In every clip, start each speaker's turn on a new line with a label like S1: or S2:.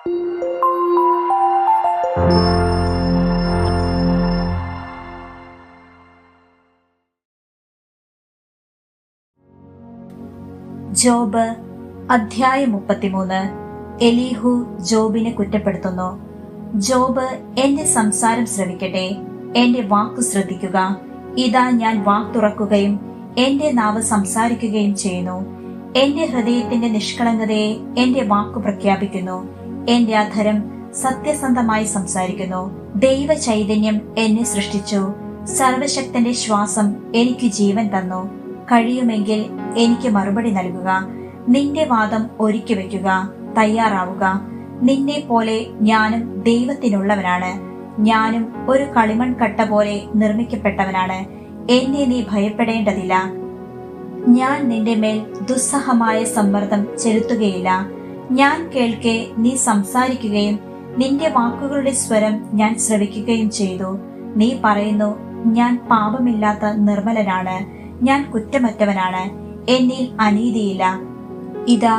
S1: Job അധ്യായം മുപ്പത്തിമൂന്ന്. എലീഹു ജോബിനെ കുറ്റപ്പെടുത്തുന്നു. ജോബ് എന്റെ സംസാരം ശ്രവിക്കട്ടെ. എന്റെ വാക്ക് ശ്രദ്ധിക്കുക. ഇതാ ഞാൻ വാക്ക് തുറക്കുകയും എന്റെ നാവ് സംസാരിക്കുകയും ചെയ്യുന്നു. എന്റെ ഹൃദയത്തിന്റെ നിഷ്കളങ്കതയെ എന്റെ വാക്ക് പ്രഖ്യാപിക്കുന്നു. എന്റെ അധരം സത്യസന്ധമായി സംസാരിക്കുന്നു. ദൈവ ചൈതന്യം എന്നെ സൃഷ്ടിച്ചു. സർവശക്തന്റെ ശ്വാസം എനിക്ക് ജീവൻ തന്നു. കഴിയുമെങ്കിൽ എനിക്ക് മറുപടി നൽകുക. നിന്റെ വാദം ഒരുക്കി വെക്കുക തയ്യാറാവുക. നിന്നെ പോലെ ഞാനും ദൈവത്തിനുള്ളവനാണ്. ഞാനും ഒരു കളിമൺ കട്ട പോലെ നിർമ്മിക്കപ്പെട്ടവനാണ്. എന്നെ നീ ഭയപ്പെടേണ്ടതില്ല. ഞാൻ നിന്റെ മേൽ ദുസ്സഹമായ സമ്മർദ്ദം ചെലുത്തുകയില്ല. ഞാൻ കേൾക്കെ നീ സംസാരിക്കുകയും നിന്റെ വാക്കുകളുടെ സ്വരം ഞാൻ ശ്രവിക്കുകയും ചെയ്തു. നീ പറയുന്നു ഞാൻ പാപമില്ലാത്ത നിർമ്മലനാണ് ഞാൻ കുറ്റമറ്റവനാണ് എന്നിൽ അനീതിയില്ല. ഇതാ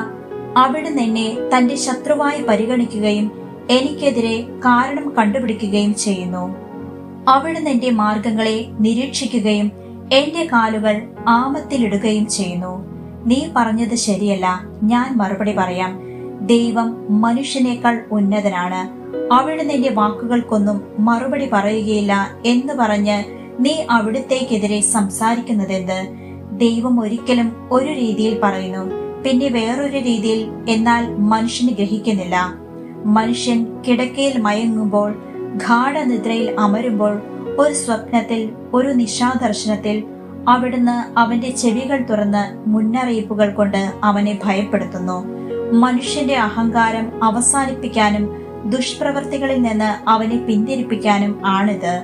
S1: അവിടുന്ന് എന്നെ തന്റെ ശത്രുവായി പരിഗണിക്കുകയും എനിക്കെതിരെ കാരണം കണ്ടുപിടിക്കുകയും ചെയ്യുന്നു. അവിടുന്ന് എന്റെ മാർഗങ്ങളെ നിരീക്ഷിക്കുകയും എന്റെ കാലുകൾ ആമത്തിലിടുകയും ചെയ്യുന്നു. നീ പറഞ്ഞത് ശരിയല്ല ഞാൻ മറുപടി പറയാം. ദൈവം മനുഷ്യനേക്കാൾ ഉന്നതനാണ്. അവിടെ നിന്റെ വാക്കുകൾക്കൊന്നും മറുപടി പറയുകയില്ല എന്ന് പറഞ്ഞ് നീ അവിടുത്തേക്കെതിരെ സംസാരിക്കുന്നതെന്ത്? ദൈവം ഒരിക്കലും ഒരു രീതിയിൽ പറയുന്നു. പിന്നെ വേറൊരു രീതിയിൽ എന്നാൽ മനുഷ്യന് ഗ്രഹിക്കുന്നില്ല. മനുഷ്യൻ കിടക്കയിൽ മയങ്ങുമ്പോൾ ഗാഠനിദ്രയിൽ അമരുമ്പോൾ ഒരു സ്വപ്നത്തിൽ ഒരു നിശാദർശനത്തിൽ അവിടുന്ന് അവന്റെ ചെവികൾ തുറന്ന് മുന്നറിയിപ്പുകൾ കൊണ്ട് അവനെ ഭയപ്പെടുത്തുന്നു. മനുഷ്യന്റെ അഹങ്കാരം അവസാനിപ്പിക്കാനും ദുഷ്പ്രവർത്തികളിൽ നിന്ന് അവനെ പിന്തിരിപ്പിക്കാനും ആണിത്.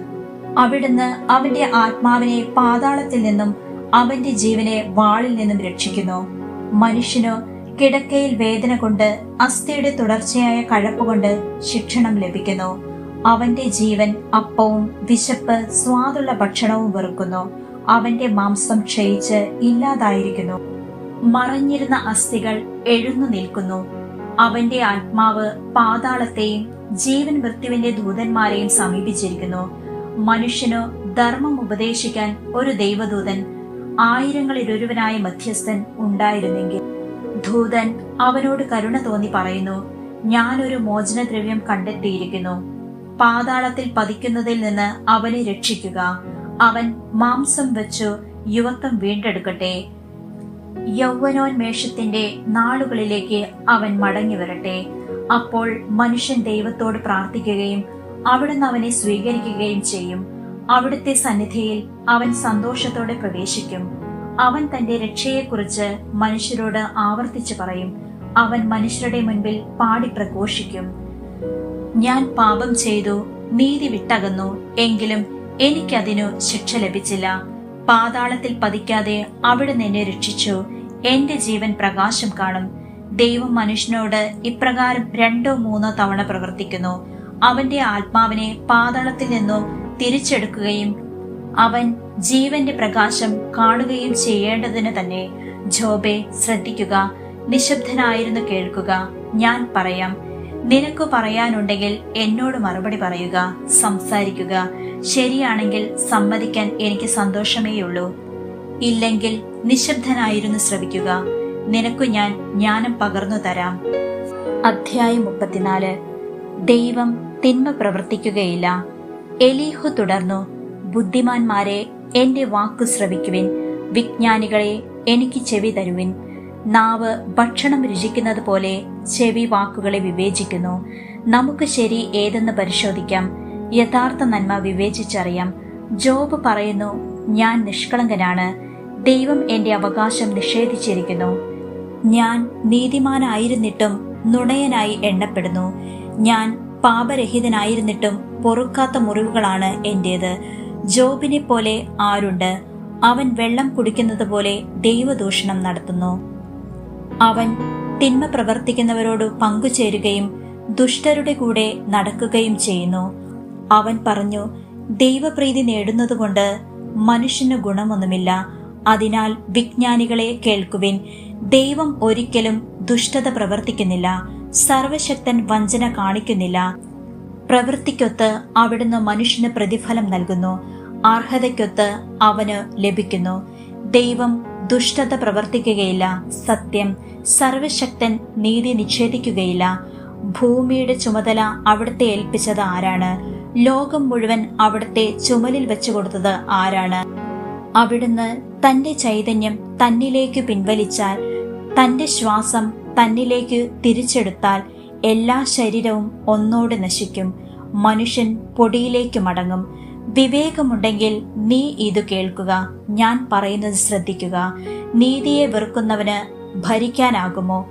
S1: അവിടുന്ന് അവന്റെ ആത്മാവിനെ പാതാളത്തിൽ നിന്നും അവന്റെ ജീവനെ വാളിൽ നിന്നും രക്ഷിക്കുന്നു. മനുഷ്യനോ കിടക്കയിൽ വേദന കൊണ്ട് അസ്ഥിയുടെ തുടർച്ചയായ കഴപ്പ് കൊണ്ട് ശിക്ഷണം ലഭിക്കുന്നു. അവന്റെ ജീവൻ അപ്പവും വിശപ്പ് സ്വാദുള്ള ഭക്ഷണവും വെറുക്കുന്നു. അവന്റെ മാംസം ക്ഷയിച്ച് ഇല്ലാതായിരിക്കുന്നു. മറഞ്ഞിരുന്ന അസ്ഥികൾ എഴുന്നു നിൽക്കുന്നു. അവന്റെ ആത്മാവ് പാതാളത്തെയും ജീവൻ മൃത്യുവിന്റെ ദൂതന്മാരെയും സമീപിച്ചിരിക്കുന്നു. മനുഷ്യനു ധർമ്മം ഉപദേശിക്കാൻ ഒരു ദൈവദൂതൻ ആയിരങ്ങളിലൊരുവനായ മധ്യസ്ഥൻ ഉണ്ടായിരുന്നെങ്കിൽ. ദൂതൻ അവനോട് കരുണ തോന്നി പറയുന്നു ഞാനൊരു മോചനദ്രവ്യം കണ്ടെത്തിയിരിക്കുന്നു. പാതാളത്തിൽ പതിക്കുന്നതിൽ നിന്ന് അവനെ രക്ഷിക്കുക. അവൻ മാംസം വെച്ചു യുവത്വം വീണ്ടെടുക്കട്ടെ. യൗവനോന്മേഷത്തിന്റെ നാളുകളിലേക്ക് അവൻ മടങ്ങി വരട്ടെ അപ്പോൾ മനുഷ്യൻ ദൈവത്തോട് പ്രാർത്ഥിക്കുകയും അവിടുന്ന് അവനെ സ്വീകരിക്കുകയും ചെയ്യും. അവിടുത്തെ സന്നിധിയിൽ അവൻ സന്തോഷത്തോടെ പ്രവേശിക്കും. അവൻ തന്റെ രക്ഷയെക്കുറിച്ച് മനുഷ്യരോട് ആവർത്തിച്ചു പറയും. അവൻ മനുഷ്യരുടെ മുൻപിൽ പാടി പ്രഘോഷിക്കും. ഞാൻ പാപം ചെയ്തു നീതി വിട്ടകന്നു എങ്കിലും എനിക്കതിനു ശിക്ഷ ലഭിച്ചില്ല. പാതാളത്തിൽ പതിക്കാതെ അവിടുന്ന് എന്നെ രക്ഷിച്ചു. എന്റെ ജീവൻ പ്രകാശം കാണും. ദൈവം മനുഷ്യനോട് ഇപ്രകാരം രണ്ടോ മൂന്നോ തവണ പ്രവർത്തിക്കുന്നു. അവന്റെ ആത്മാവിനെ പാതാളത്തിൽ നിന്നും തിരിച്ചെടുക്കുകയും അവൻ ജീവന്റെ പ്രകാശം കാണുകയും ചെയ്യേണ്ടതിന് തന്നെ. ജോബെ ശ്രദ്ധിക്കുക. നിശബ്ദനായിരുന്നു കേൾക്കുക. ഞാൻ പറയാം. നിനക്ക് പറയാനുണ്ടെങ്കിൽ എന്നോട് മറുപടി പറയുക സംസാരിക്കുക. ശരിയാണെങ്കിൽ സമ്മതിക്കാൻ എനിക്ക് സന്തോഷമേയുള്ളൂ. ഇല്ലെങ്കിൽ നിശബ്ദനായിരുന്നു ശ്രവിക്കുക. നിനക്കു ഞാൻ ജ്ഞാനം പകർന്നു തരാം. അധ്യായം മുപ്പത്തിനാല്. ദൈവം തിന്മ പ്രവർത്തിക്കുകയില്ല. എലീഹു തുടർന്നു ബുദ്ധിമാന്മാരെ എന്റെ വാക്കു ശ്രവിക്കുവിൻ. വിജ്ഞാനികളെ എനിക്ക് ചെവി തരുവിൻ. നാവ് ഭക്ഷണം രുചിക്കുന്നത് പോലെ ചെവി വാക്കുകളെ വിവേചിക്കുന്നു. നമുക്ക് ശരി ഏതെന്ന് പരിശോധിക്കാം. യഥാർത്ഥ നന്മ വിവേചിച്ചറിയാം. ജോബ് പറയുന്നു ഞാൻ നിഷ്കളങ്കനാണ്. ദൈവം എന്റെ അവകാശം നിഷേധിച്ചിരിക്കുന്നു. ഞാൻ നീതിമാനായിരുന്നിട്ടും നുണയനായി എണ്ണപ്പെടുന്നു. ഞാൻ പാപരഹിതനായിരുന്നിട്ടും പൊറുക്കാത്ത മുറിവുകളാണ് എന്റേത്. ജോബിനെ പോലെ ആരുണ്ട്? അവൻ വെള്ളം കുടിക്കുന്നത് പോലെ ദൈവദൂഷണം നടത്തുന്നു. അവൻ തിന്മ പ്രവർത്തിക്കുന്നവരോട് പങ്കുചേരുകയും ദുഷ്ടരുടെ കൂടെ നടക്കുകയും ചെയ്യുന്നു. അവൻ പറഞ്ഞു ദൈവപ്രീതി നേടുന്നതുകൊണ്ട് മനുഷ്യന് ഗുണമൊന്നുമില്ല. അതിനാൽ വിജ്ഞാനികളെ കേൾക്കുവിൻ. ദൈവം ഒരിക്കലും ദുഷ്ടത പ്രവർത്തിക്കുന്നില്ല. സർവശക്തൻ വഞ്ചന കാണിക്കുന്നില്ല. പ്രവൃത്തിക്കൊത്ത് അവിടുന്ന് മനുഷ്യന് പ്രതിഫലം നൽകുന്നു. അർഹതയ്ക്കൊത്ത് അവന് ലഭിക്കുന്നു. ദൈവം ദുഷ്ടത പ്രവർത്തിക്കുകയില്ല. സത്യം. സർവശക്തൻ നീതി നിഷേധിക്കുകയില്ല. ഭൂമിയുടെ ചുമതല അവിടുത്തെ ഏൽപ്പിച്ചത് ആരാണ്? ലോകം മുഴുവൻ അവിടുത്തെ ചുമലിൽ വെച്ചു കൊടുത്തത് ആരാണ്? അവിടുന്ന് തന്റെ ചൈതന്യം തന്നിലേക്ക് പിൻവലിച്ചാൽ തന്റെ ശ്വാസം തന്നിലേക്ക് തിരിച്ചെടുത്താൽ എല്ലാ ശരീരവും ഒന്നോട് നശിക്കും. മനുഷ്യൻ പൊടിയിലേക്ക് മടങ്ങും. വിവേകമുണ്ടെങ്കിൽ നീ ഇത് കേൾക്കുക. ഞാൻ പറയുന്നത് ശ്രദ്ധിക്കുക. നീതിയെ വെറുക്കുന്നവന് ഭരിക്കാനാകുമോ?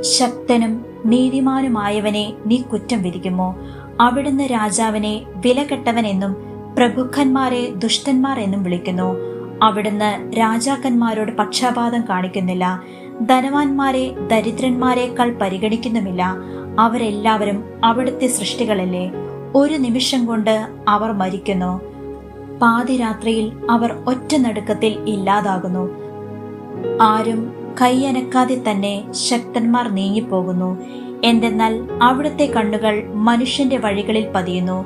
S1: ശക്തനും നീതിമാനുമായവനെ നീ കുറ്റം വിധിക്കുമോ? അവിടുന്ന് രാജാവിനെ വിലകെട്ടവനെന്നും പ്രഭുക്കന്മാരെ ദുഷ്ടന്മാർ എന്നും വിളിക്കുന്നു. അവിടുന്ന് രാജാക്കന്മാരോട് പക്ഷാപാതം കാണിക്കുന്നില്ല. ധനവാന്മാരെ ദരിദ്രന്മാരെക്കാൾ പരിഗണിക്കുന്നുമില്ല. അവരെല്ലാവരും അവിടുത്തെ സൃഷ്ടികളല്ലേ? ഒരു നിമിഷം കൊണ്ട് അവർ മരിക്കുന്നു. പാതിരാത്രിയിൽ അവർ ഒറ്റ നടുക്കത്തിൽ ഇല്ലാതാകുന്നു. ആരും കൈയനക്കാതെ തന്നെ ശക്തന്മാർ നീങ്ങിപ്പോകുന്നു. എന്തെന്നാൽ അവിടുത്തെ കണ്ണുകൾ മനുഷ്യന്റെ വഴികളിൽ പതിയുന്നു.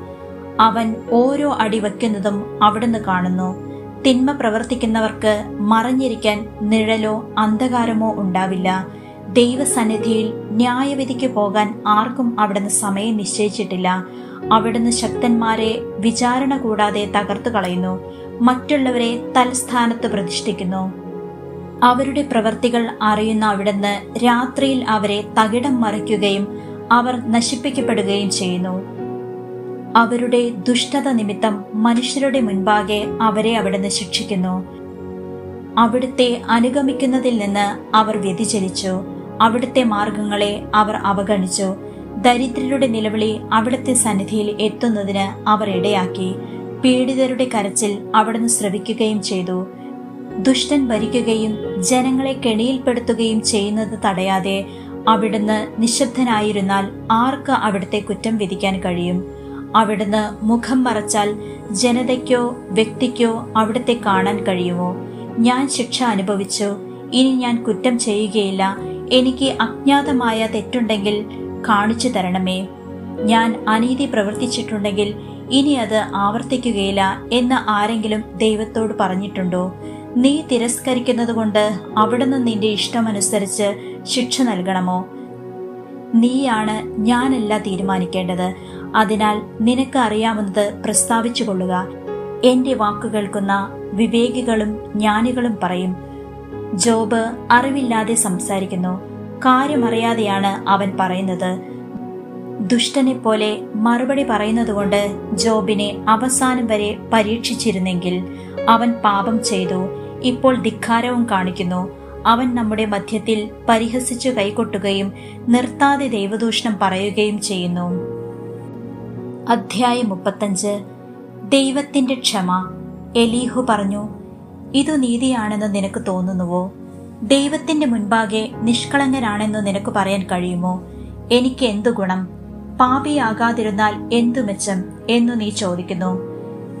S1: അവൻ ഓരോ അടി വയ്ക്കുന്നതും അവിടുന്ന് കാണുന്നു. തിന്മ പ്രവർത്തിക്കുന്നവർക്ക് മറഞ്ഞിരിക്കാൻ നിഴലോ അന്ധകാരമോ ഉണ്ടാവില്ല. ദൈവസന്നിധിയിൽ ന്യായവിധിക്ക് പോകാൻ ആർക്കും അവിടുന്ന് സമയം നിശ്ചയിച്ചിട്ടില്ല. അവിടുന്ന് ശക്തന്മാരെ വിചാരണ കൂടാതെ തകർത്തു കളയുന്നു. മറ്റുള്ളവരെ തൽസ്ഥാനത്ത് പ്രതിഷ്ഠിക്കുന്നു. അവരുടെ പ്രവർത്തികൾ അറിയുന്ന അവിടുന്ന് രാത്രിയിൽ അവരെ തകിടം മറിക്കുകയും അവർ നശിപ്പിക്കപ്പെടുകയും ചെയ്യുന്നു. അവരുടെ ദുഷ്ടത നിമിത്തം മനുഷ്യരുടെ മുൻപാകെ അവരെ അവിടുന്ന് ശിക്ഷിക്കുന്നു. അവിടുത്തെ അനുഗമിക്കുന്നതിൽ നിന്ന് അവർ വ്യതിചലിച്ചു. അവിടുത്തെ മാർഗങ്ങളെ അവർ അവഗണിച്ചു. ദരിദ്രരുടെ നിലവിളി അവിടുത്തെ സന്നിധിയിൽ എത്തുന്നതിന് അവർ ഇടയാക്കി. പീഡിതരുടെ കരച്ചിൽ അവിടുന്ന് ശ്രവിക്കുകയും ചെയ്തു. ദുഷ്ടൻ ഭരിക്കുകയും ജനങ്ങളെ കെണിയിൽപ്പെടുത്തുകയും ചെയ്യുന്നത് തടയാതെ അവിടുന്ന് നിശബ്ദനായിരുന്നാൽ ആർക്ക് അവിടുത്തെ കുറ്റം വിധിക്കാൻ കഴിയും? അവിടുന്ന് മുഖം മറച്ചാൽ ജനതയ്ക്കോ വ്യക്തിക്കോ അവിടുത്തെ കാണാൻ കഴിയുമോ? ഞാൻ ശിക്ഷ അനുഭവിച്ചു. ഇനി ഞാൻ കുറ്റം ചെയ്യുകയില്ല. എനിക്ക് അജ്ഞാതമായ തെറ്റുണ്ടെങ്കിൽ കാണിച്ചു തരണമേ. ഞാൻ അനീതി പ്രവർത്തിച്ചിട്ടുണ്ടെങ്കിൽ ഇനി അത് ആവർത്തിക്കുകയില്ല എന്ന് ആരെങ്കിലും ദൈവത്തോട് പറഞ്ഞിട്ടുണ്ടോ? നീ തിരസ്കരിക്കുന്നത് തിരസ്കരിക്കുന്നതുകൊണ്ട് അവിടുന്ന് നിന്റെ ഇഷ്ടമനുസരിച്ച് ശിക്ഷ നൽകണമോ? നീയാണ് ഞാനല്ല തീരുമാനിക്കേണ്ടത്. അതിനാൽ നിനക്ക് അറിയാവുന്നത് പ്രസ്താവിച്ചു കൊള്ളുക. എന്റെ വാക്കുകൾക്കുന്ന വിവേകികളും ജ്ഞാനികളും പറയും ജോബ് അറിവില്ലാതെ സംസാരിക്കുന്നു. കാര്യമറിയാതെയാണ് അവൻ പറയുന്നത്. ദുഷ്ടനെ പോലെ മറുപടി പറയുന്നതുകൊണ്ട് ജോബിനെ അവസാനം വരെ പരീക്ഷിച്ചിരുന്നെങ്കിൽ അവൻ പാപം ചെയ്തു. ഇപ്പോൾ ധിക്കാരവും കാണിക്കുന്നു. അവൻ നമ്മുടെ മധ്യത്തിൽ പരിഹസിച്ചു കൈകൊട്ടുകയും നിർത്താതെ ദൈവദൂഷണം പറയുകയും ചെയ്യുന്നു. അധ്യായം മുപ്പത്തഞ്ച്. ദൈവത്തിന്റെ ക്ഷമ. എലീഹു പറഞ്ഞു ഇതു നീതിയാണെന്ന് നിനക്ക് തോന്നുന്നുവോ? ദൈവത്തിന്റെ മുൻപാകെ നിഷ്കളങ്കരാണെന്ന് നിനക്ക് പറയാൻ കഴിയുമോ? എനിക്ക് എന്തു ഗുണം? പാപിയാകാതിരുന്നാൽ എന്തു മെച്ചം എന്നു നീ ചോദിക്കുന്നു.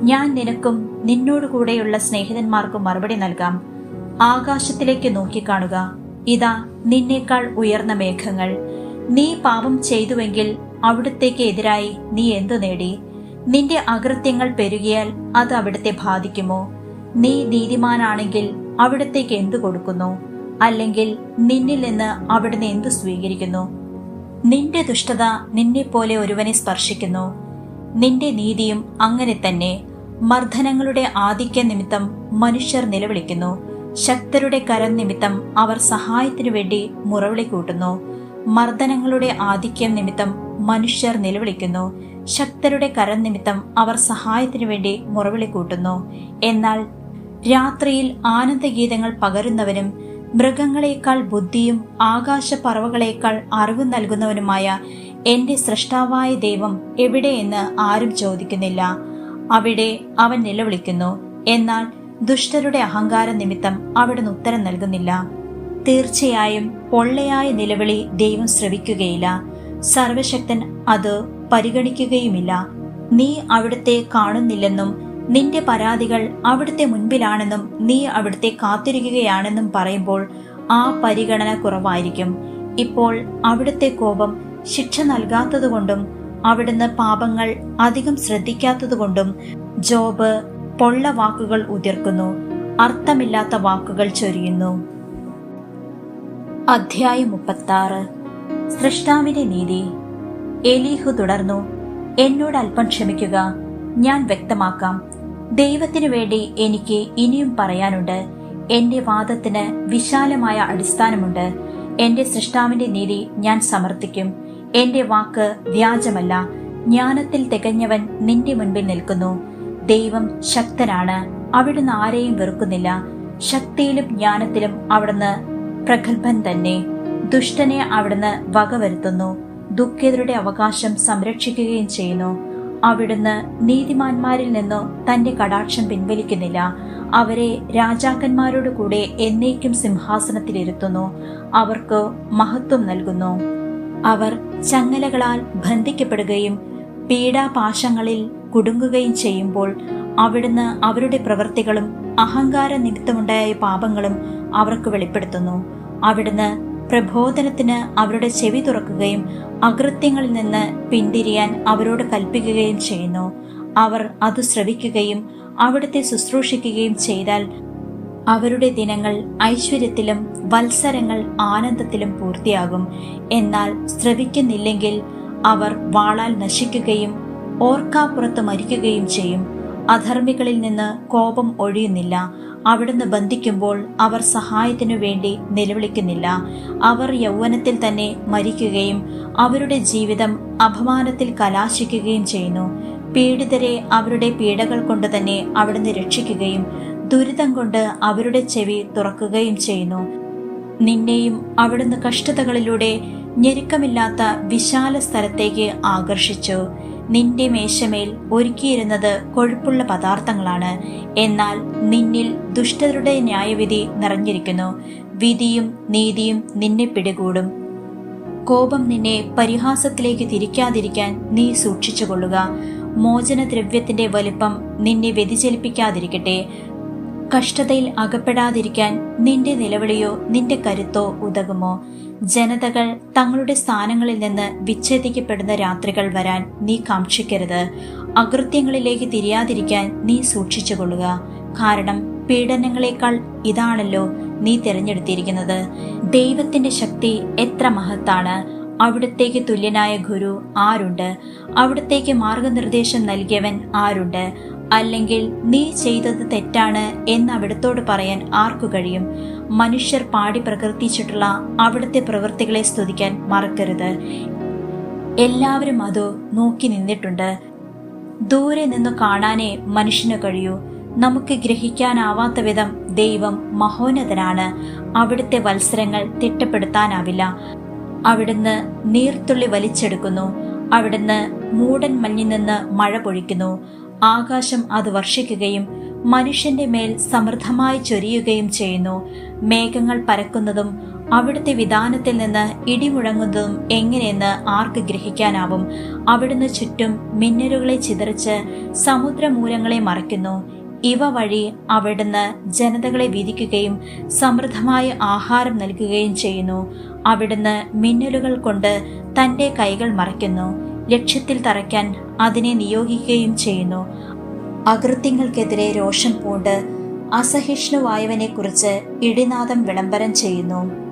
S1: ഞാൻ നിനക്കും നിന്നോടുകൂടെയുള്ള സ്നേഹിതന്മാർക്കും മറുപടി നൽകാം. ആകാശത്തിലേക്ക് നോക്കിക്കാണുക. ഇതാ നിന്നേക്കാൾ ഉയർന്ന മേഘങ്ങൾ. നീ പാപം ചെയ്തുവെങ്കിൽ അവിടുത്തേക്ക് എതിരായി നീ എന്തു നേടി? നിന്റെ അകൃത്യങ്ങൾ പെരുകിയാൽ അത് അവിടുത്തെ ബാധിക്കുമോ? നീ നീതിമാനാണെങ്കിൽ അവിടത്തേക്ക് എന്തു കൊടുക്കുന്നു? അല്ലെങ്കിൽ നിന്നിൽ നിന്ന് അവിടുന്ന് എന്തു സ്വീകരിക്കുന്നു? നിന്റെ ദുഷ്ടത നിന്നെപ്പോലെ ഒരുവനെ സ്പർശിക്കുന്നു. നിന്റെ നീതിയും അങ്ങനെ തന്നെ മർദ്ദനങ്ങളുടെ ആധിക്യ നിമിത്തം മനുഷ്യർ നിലവിളിക്കുന്നു. ശക്തരുടെ കരം നിമിത്തം അവർ സഹായത്തിനു വേണ്ടി മുറവിളി കൂട്ടുന്നു. മർദ്ദനങ്ങളുടെ ആധിക്യം നിമിത്തം മനുഷ്യർ നിലവിളിക്കുന്നു. ശക്തരുടെ കരം നിമിത്തം അവർ സഹായത്തിനു വേണ്ടി മുറവിളി കൂട്ടുന്നു. എന്നാൽ രാത്രിയിൽ ആനന്ദഗീതങ്ങൾ പകരുന്നവനും മൃഗങ്ങളെക്കാൾ ബുദ്ധിയും ആകാശപ്പറവകളേക്കാൾ അറിവ് നൽകുന്നവനുമായ എന്റെ സൃഷ്ടാവായ ദൈവം എവിടെയെന്ന് ആരും ചോദിക്കുന്നില്ല. അവിടെ അവൻ നിലവിളിക്കുന്നു. എന്നാൽ ദുഷ്ടരുടെ അഹങ്കാര നിമിത്തം അവിടുന്ന് ഉത്തരം നൽകുന്നില്ല. തീർച്ചയായും പൊള്ളയായ നിലവിളി ദൈവം ശ്രവിക്കുകയില്ല. സർവശക്തൻ അത് പരിഗണിക്കുകയുമില്ല. നീ അവിടുത്തെ കാണുന്നില്ലെന്നും നിന്റെ പരാതികൾ അവിടുത്തെ മുൻപിലാണെന്നും നീ അവിടുത്തെ കാത്തിരിക്കുകയാണെന്നും പറയുമ്പോൾ ആ പരിഗണന കുറവായിരിക്കും. ഇപ്പോൾ അവിടുത്തെ കോപം ശിക്ഷ നൽകാത്തതുകൊണ്ടും അവിടുന്ന് പാപങ്ങൾ അധികം ശ്രദ്ധിക്കാത്തതുകൊണ്ടും ജോബ് പൊള്ള വാക്കുകൾ ഉതിർക്കുന്നു. അർത്ഥമില്ലാത്ത വാക്കുകൾ ചൊരിയുന്നു. അധ്യായം മുപ്പത്താറ്. സൃഷ്ടാവിന്റെ നീതി. എലീഹു തുടർന്നു എന്നോട് അല്പം ക്ഷമിക്കുക. ഞാൻ വ്യക്തമാക്കാം. ദൈവത്തിനു വേണ്ടി എനിക്ക് ഇനിയും പറയാനുണ്ട്. എന്റെ വാദത്തിന് വിശാലമായ അടിസ്ഥാനമുണ്ട്. എന്റെ സൃഷ്ടാവിന്റെ നീതി ഞാൻ സമർത്ഥിക്കും. എന്റെ വാക്ക് വ്യാജമല്ല. ജ്ഞാനത്തിൽ തികഞ്ഞവൻ നിന്റെ മുൻപിൽ നിൽക്കുന്നു. ദൈവം ശക്തനാണ്. അവിടുന്ന് ആരെയും വെറുക്കുന്നില്ല. ശക്തിയിലും ജ്ഞാനത്തിലും അവിടുന്ന് പ്രഗത്ഭൻ തന്നെ. ദുഷ്ടനെ അവിടുന്ന് വകവരുത്തുന്നു. ദുഃഖിതരുടെ അവകാശം സംരക്ഷിക്കുകയും ചെയ്യുന്നു. അവിടുന്ന് നീതിമാന്മാരിൽ നിന്നു തന്റെ കടാക്ഷം പിൻവലിക്കുന്നില്ല. അവരെ രാജാക്കന്മാരോട് കൂടെ എന്നേക്കും സിംഹാസനത്തിലിരുത്തുന്നു. അവർക്ക് മഹത്വം നൽകുന്നു. അവർ ചങ്ങലകളാൽ ബന്ധിക്കപ്പെടുകയും പീഡാപാശങ്ങളിൽ കുടുങ്ങുകയും ചെയ്യുമ്പോൾ അവിടുന്ന് അവരുടെ പ്രവൃത്തികളും അഹങ്കാര നിമിത്തമുണ്ടായ പാപങ്ങളും അവർക്ക് വെളിപ്പെടുത്തുന്നു. അവിടുന്ന് പ്രബോധനത്തിന് അവരുടെ ചെവി തുറക്കുകയും അകൃത്യങ്ങളിൽ നിന്ന് പിന്തിരിയാൻ അവരോട് കൽപ്പിക്കുകയും ചെയ്യുന്നു. അവർ അത് ശ്രവിക്കുകയും അവിടുത്തെ ശുശ്രൂഷിക്കുകയും ചെയ്താൽ അവരുടെ ദിനങ്ങൾ ഐശ്വര്യത്തിലും വത്സരങ്ങൾ ആനന്ദത്തിലും പൂർത്തിയാകും. എന്നാൽ ശ്രവിക്കുന്നില്ലെങ്കിൽ അവർ വാളാൽ നശിക്കുകയും ഓർക്കാപ്പുറത്ത് മരിക്കുകയും ചെയ്യും. അധർമ്മികളിൽ നിന്ന് കോപം ഒഴിയുന്നില്ല. അവിടുന്ന് ബന്ധിക്കുമ്പോൾ അവർ സഹായത്തിനു വേണ്ടി നിലവിളിക്കുന്നില്ല. അവർ യൗവനത്തിൽ തന്നെ മരിക്കുകയും അവരുടെ ജീവിതം അപമാനത്തിൽ കലാശിക്കുകയും ചെയ്യുന്നു. പീഡിതരെ അവരുടെ പീഡകൾ കൊണ്ട് തന്നെ അവിടുന്ന് രക്ഷിക്കുകയും ദുരിതം കൊണ്ട് അവരുടെ ചെവി തുറക്കുകയും ചെയ്യുന്നു. നിന്നെയും അവിടുന്ന് കഷ്ടതകളിലൂടെ ഞെരുക്കമില്ലാത്ത വിശാല സ്ഥലത്തേക്ക് ആകർഷിച്ചു. നിന്റെ മേശമേൽ ഒരുക്കിയിരുന്നത് കൊഴുപ്പുള്ള പദാർത്ഥങ്ങളാണ്. എന്നാൽ നിന്നിൽ ദുഷ്ടരുടെ ന്യായവിധി നിറഞ്ഞിരിക്കുന്നു. വിധിയും നീതിയും നിന്നെ പിടികൂടും. കോപം നിന്നെ പരിഹാസത്തിലേക്ക് തിരിക്കാതിരിക്കാൻ നീ സൂക്ഷിച്ചുകൊള്ളുക. മോചനദ്രവ്യത്തിന്റെ വലിപ്പം നിന്നെ വ്യതിചലിപ്പിക്കാതിരിക്കട്ടെ. കഷ്ടതയിൽ അകപ്പെടാതിരിക്കാൻ നിന്റെ നിലവിളിയോ നിന്റെ കരുത്തോ ഉതകുമോ? ജനതകൾ തങ്ങളുടെ സ്ഥാനങ്ങളിൽ നിന്ന് വിച്ഛേദിക്കപ്പെടുന്ന രാത്രികൾ വരാൻ നീ കാക്ഷിക്കരുത്. അകൃത്യങ്ങളിലേക്ക് തിരിയാതിരിക്കാൻ നീ സൂക്ഷിച്ചുകൊള്ളുക. കാരണം പീഡനങ്ങളെക്കാൾ ഇതാണല്ലോ നീ തിരഞ്ഞെടുത്തിരിക്കുന്നത്. ദൈവത്തിന്റെ ശക്തി എത്ര മഹത്താണ്. അവിടത്തേക്ക് തുല്യനായ ഗുരു ആരുണ്ട്? അവിടത്തേക്ക് മാർഗനിർദ്ദേശം നൽകിയവൻ ആരുണ്ട്? അല്ലെങ്കിൽ നീ ചെയ്തത് തെറ്റാണ് എന്ന് അവിടത്തോട് പറയാൻ ആർക്കു കഴിയും? മനുഷ്യർ പാടി പ്രകീർത്തിച്ചിട്ടുള്ള അവിടുത്തെ പ്രവൃത്തികളെ സ്തുതിക്കാൻ മറക്കരുത്. എല്ലാവരും അത് നോക്കി നിന്നിട്ടുണ്ട്. ദൂരെ നിന്ന് കാണാനേ മനുഷ്യന് കഴിയൂ. നമുക്ക് ഗ്രഹിക്കാനാവാത്ത വിധം ദൈവം മഹോന്നതനാണ്. അവിടുത്തെ വത്സരങ്ങൾ തിട്ടപ്പെടുത്താനാവില്ല. അവിടുന്ന് നീർത്തുള്ളി വലിച്ചെടുക്കുന്നു. അവിടുന്ന് മൂടൻ മഞ്ഞിൽ നിന്ന് മഴ പൊഴിക്കുന്നു. ആകാശം അത് വർഷിക്കുകയും മനുഷ്യന്റെ മേൽ സമൃദ്ധമായി ചൊരിയുകയും ചെയ്യുന്നു. മേഘങ്ങൾ പരക്കുന്നതും അവിടുത്തെ വിധാനത്തിൽ നിന്ന് ഇടിമുഴങ്ങുന്നതും എങ്ങനെയെന്ന് ആർക്ക് ഗ്രഹിക്കാനാവും? അവിടുന്ന് ചുറ്റും മിന്നലുകളെ ചിതറിച്ച് സമുദ്രമൂലങ്ങളെ മറയ്ക്കുന്നു. ഇവ വഴി അവിടുന്ന് ജനതകളെ വിധിക്കുകയും സമൃദ്ധമായ ആഹാരം നൽകുകയും ചെയ്യുന്നു. അവിടുന്ന് മിന്നലുകൾ കൊണ്ട് തന്റെ കൈകൾ മറയ്ക്കുന്നു. ലക്ഷ്യത്തിൽ തറയ്ക്കാൻ അതിനെ നിയോഗിക്കുകയും ചെയ്യുന്നു. അകൃത്യങ്ങൾക്കെതിരെ രോഷം പൂണ്ട് അസഹിഷ്ണുവായവനെക്കുറിച്ച് ഇടിനാദം വിളംബരം ചെയ്യുന്നു.